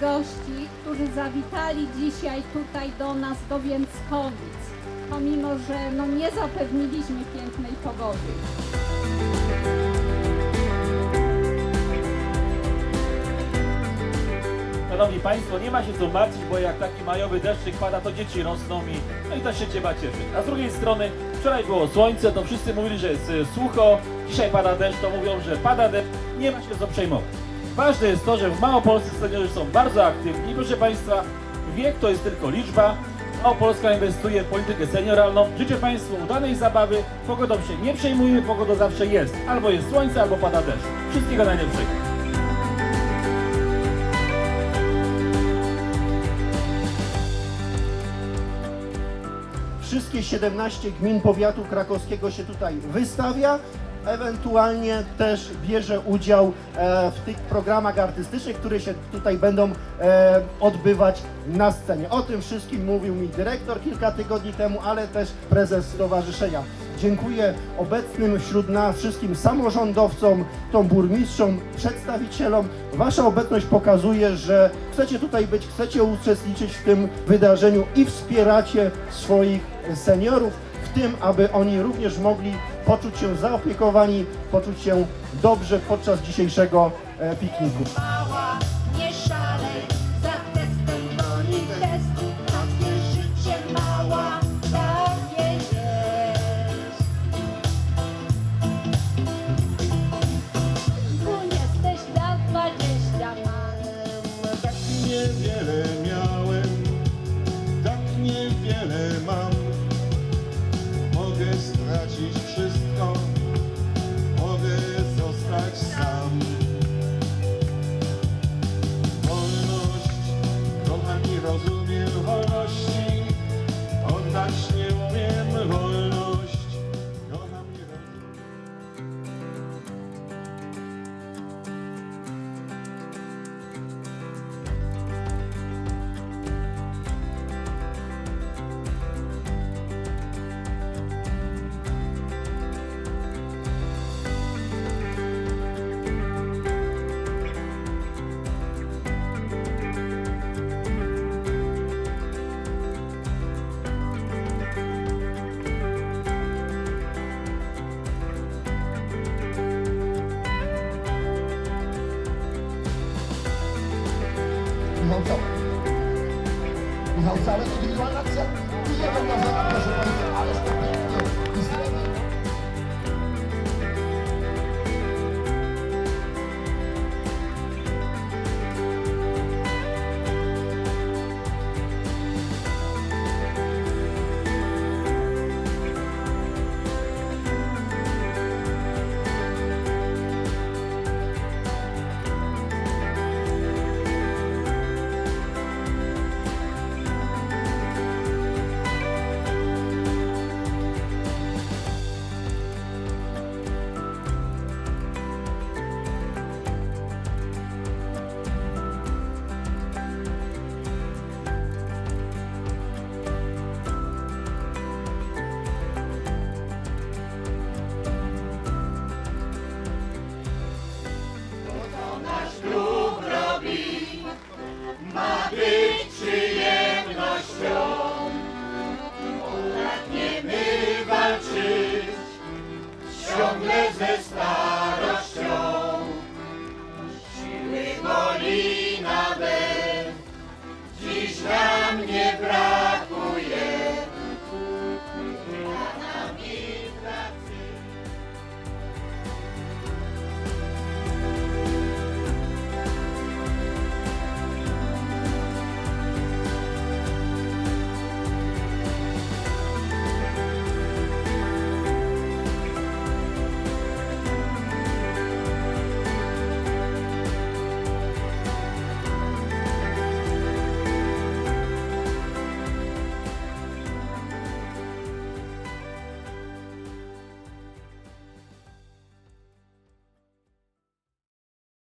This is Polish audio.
gości, którzy zawitali dzisiaj tutaj do nas, do Więckowic, pomimo że no, nie zapewniliśmy pięknej pogody. Szanowni Państwo, nie ma się co martwić, bo jak taki majowy deszczyk pada, to dzieci rosną i, no i to się trzeba cieszyć. A z drugiej strony, wczoraj było słońce, to wszyscy mówili, że jest e, sucho, dzisiaj pada deszcz, to mówią, że pada deszcz, nie ma się co przejmować. Ważne jest to, że w Małopolsce seniorzy są bardzo aktywni. Proszę Państwa, wiek to jest tylko liczba. Małopolska inwestuje w politykę senioralną. Życzę Państwu udanej zabawy. Pogodą się nie przejmujmy, pogoda zawsze jest. Albo jest słońce, albo pada deszcz. Wszystkiego najlepszego. Wszystkie 17 gmin powiatu krakowskiego się tutaj wystawia. Ewentualnie też bierze udział e, w tych programach artystycznych, które się tutaj będą e, odbywać na scenie. O tym wszystkim mówił mi dyrektor kilka tygodni temu, ale też prezes stowarzyszenia. Dziękuję obecnym wśród nas wszystkim samorządowcom, tą burmistrzom, przedstawicielom. Wasza obecność pokazuje, że chcecie tutaj być, chcecie uczestniczyć w tym wydarzeniu i wspieracie swoich seniorów w tym, aby oni również mogli poczuć się zaopiekowani, poczuć się dobrze podczas dzisiejszego e, pikniku. hausały. Michał Salek indywidualna akcja i jego nazwa na proszę Państwa, ale stopnie. is this life?